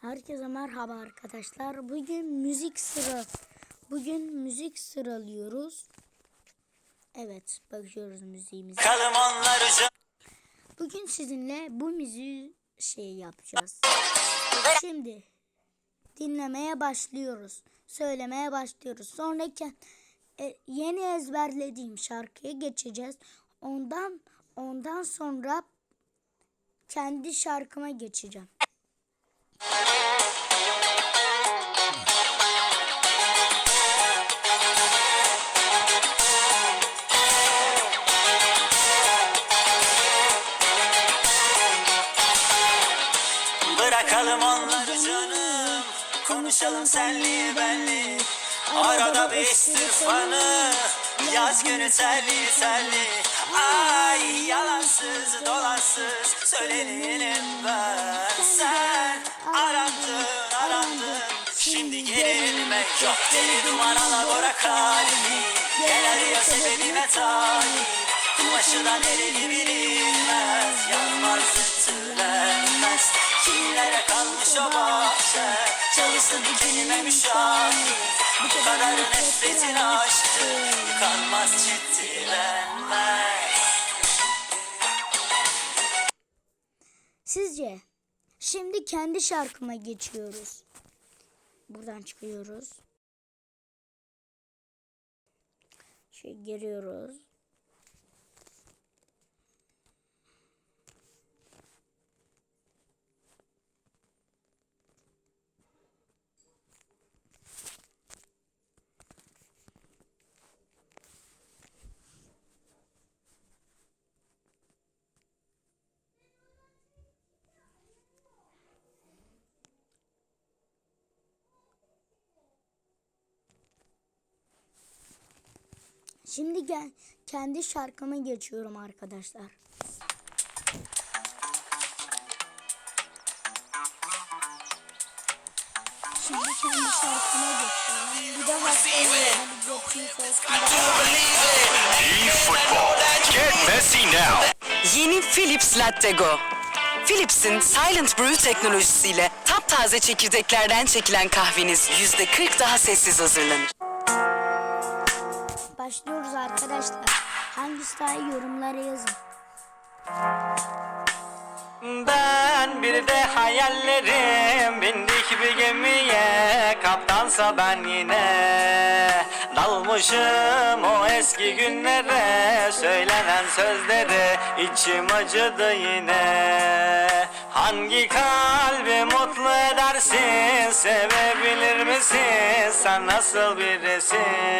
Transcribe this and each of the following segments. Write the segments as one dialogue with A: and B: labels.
A: Herkese merhaba arkadaşlar. Bugün müzik sıra. Bugün müzik sıralıyoruz. Evet, bakıyoruz müziğimize. Bugün sizinle bu müziği şey yapacağız. Şimdi dinlemeye başlıyoruz. Söylemeye başlıyoruz. Sonra ke- e, yeni ezberlediğim şarkıya geçeceğiz. Ondan ondan sonra kendi şarkıma geçeceğim.
B: Konuşalım senli benli Arada bir sırfanı Yaz günü telli telli Ay yalansız dolansız Söyleyelim ben Sen arandın arandın. Şimdi gerilmek yok Deli duman alabora kalbi Gel arıyor sebebime Kumaşıdan eridi bilinmez Yanmaz ütülenmez Kimlere kalmış o bahçe Çalıştı dikenime müşahit Bu kadar nefretin aştı Yıkanmaz ciddilenmez
A: Sizce? Şimdi kendi şarkıma geçiyoruz. Buradan çıkıyoruz. Şey giriyoruz. Şimdi gel kendi şarkıma geçiyorum arkadaşlar. Şimdi kendi şarkıma geçiyorum. Bir hastayım. Hadi.
C: Yeni Philips Latte Go. Philips'in Silent Brew teknolojisiyle taptaze çekirdeklerden çekilen kahveniz %40 daha sessiz hazırlanır.
A: Başlıyoruz arkadaşlar. Hangisi daha iyi? Yorumlara yazın.
B: Ben bir de hayallerim bindik bir gemiye. Kaptansa ben yine dalmışım o eski günlere. Söylenen sözlere içim acıdı yine. Hangi kalbi mutlu edersin sevebilir misin? Sen nasıl birisin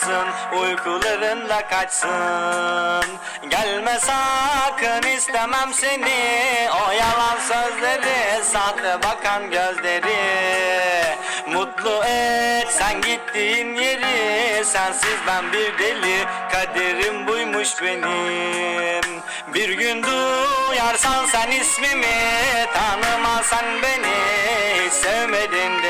B: kalmasın Uykularında kaçsın. Gelme sakın istemem seni. O yalan sözleri Sahte bakan gözleri. Mutlu et sen gittiğin yeri. Sensiz ben bir deli Kaderim buymuş benim. Bir gün duyarsan sen ismimi Tanımazsan beni. Hiç sevmedin de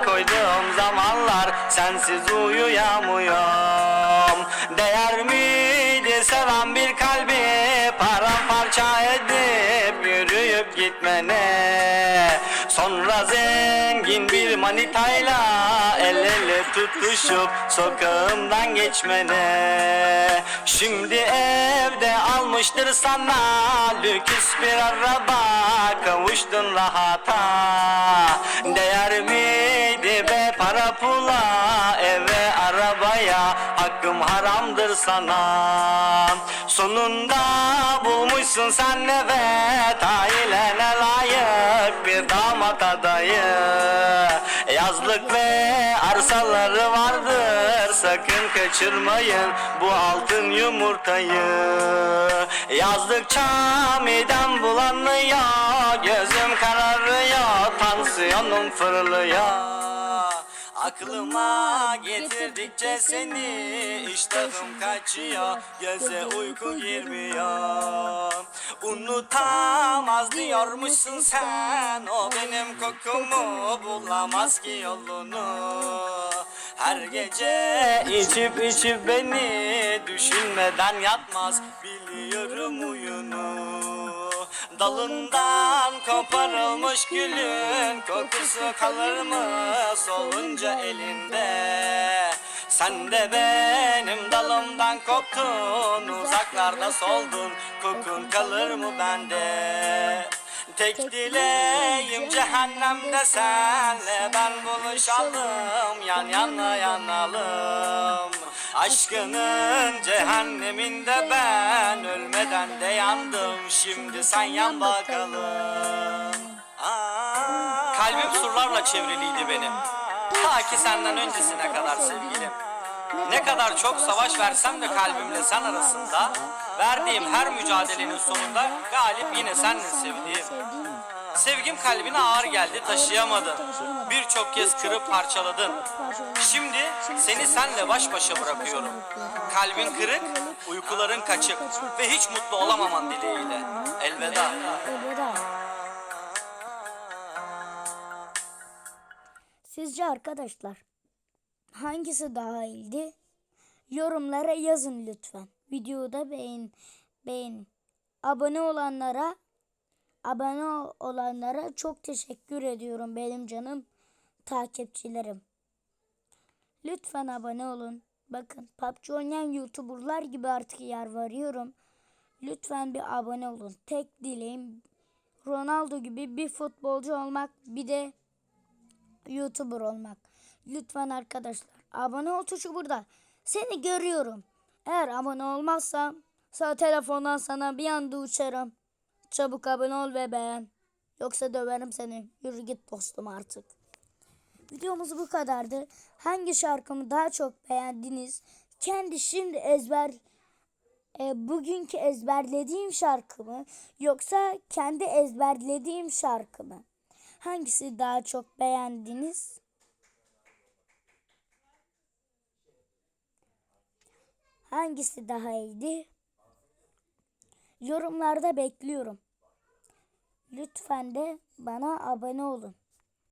B: koyduğum zamanlar Sensiz uyuyamıyorum. Değer miydi? Seven bir kalbi Paramparça edip yürüyüp gitmene. Sonra zengin bir manitayla El ele tutuşup sokağımdan geçmene. Şimdi evde almıştır sana Lüks bir araba kavuştun rahata. Değer miydi be para pula? Eve Hakkım haramdır sana. Sonunda bulmuşsun sen evet. Ailene layık bir damat adayı. Yazlık ve arsaları vardır. Sakın kaçırmayın bu altın yumurtayı. Yazdıkça midem bulanıyor. Gözüm kararıyor. Tansiyonum fırlıyor Aklıma getirdikçe seni iştahım kaçıyor. Göze uyku girmiyor. Unutamaz diyormuşsun sen. O benim kokumu bulamaz ki yolunu. Her gece içip içip beni Düşünmeden yatmaz. Biliyorum uyunu Dalından koparılmış gülün kokusu kalır mı solunca elinde? Sen de benim dalımdan koptun, uzaklarda soldun, kokun kalır mı bende? Tek dileğim cehennemde senle ben buluşalım, yan yana yanalım. Aşkının cehenneminde ben ölmeden de yandım Şimdi sen yan bakalım
D: Kalbim surlarla çevriliydi benim. Ta ki senden öncesine kadar sevgilim. Ne kadar çok savaş versem de kalbimle sen arasında, verdiğim her mücadelenin sonunda galip yine senle sevdiğim. Sevgim kalbine ağır geldi taşıyamadın. Birçok kez kırıp parçaladın. Şimdi seni senle baş başa bırakıyorum. Kalbin kırık, uykuların kaçık ve hiç mutlu olamaman dileğiyle.
A: Elveda. Sizce arkadaşlar hangisi daha iyiydi? Yorumlara yazın lütfen. Videoda beğen beğen. Abone olanlara abone ol- olanlara çok teşekkür ediyorum benim canım takipçilerim. Lütfen abone olun. Bakın PUBG oynayan YouTuber'lar gibi artık yer varıyorum. Lütfen bir abone olun. Tek dileğim Ronaldo gibi bir futbolcu olmak bir de YouTuber olmak. Lütfen arkadaşlar abone ol tuşu burada. Seni görüyorum. Eğer abone olmazsam sağ telefondan sana bir anda uçarım. Çabuk abone ol ve beğen. Yoksa döverim seni. Yürü git dostum artık. Videomuz bu kadardı. Hangi şarkımı daha çok beğendiniz? Kendi şimdi ezber e, bugünkü ezberlediğim şarkı mı yoksa kendi ezberlediğim şarkı mı? Hangisi daha çok beğendiniz? Hangisi daha iyiydi? Yorumlarda bekliyorum. Lütfen de bana abone olun.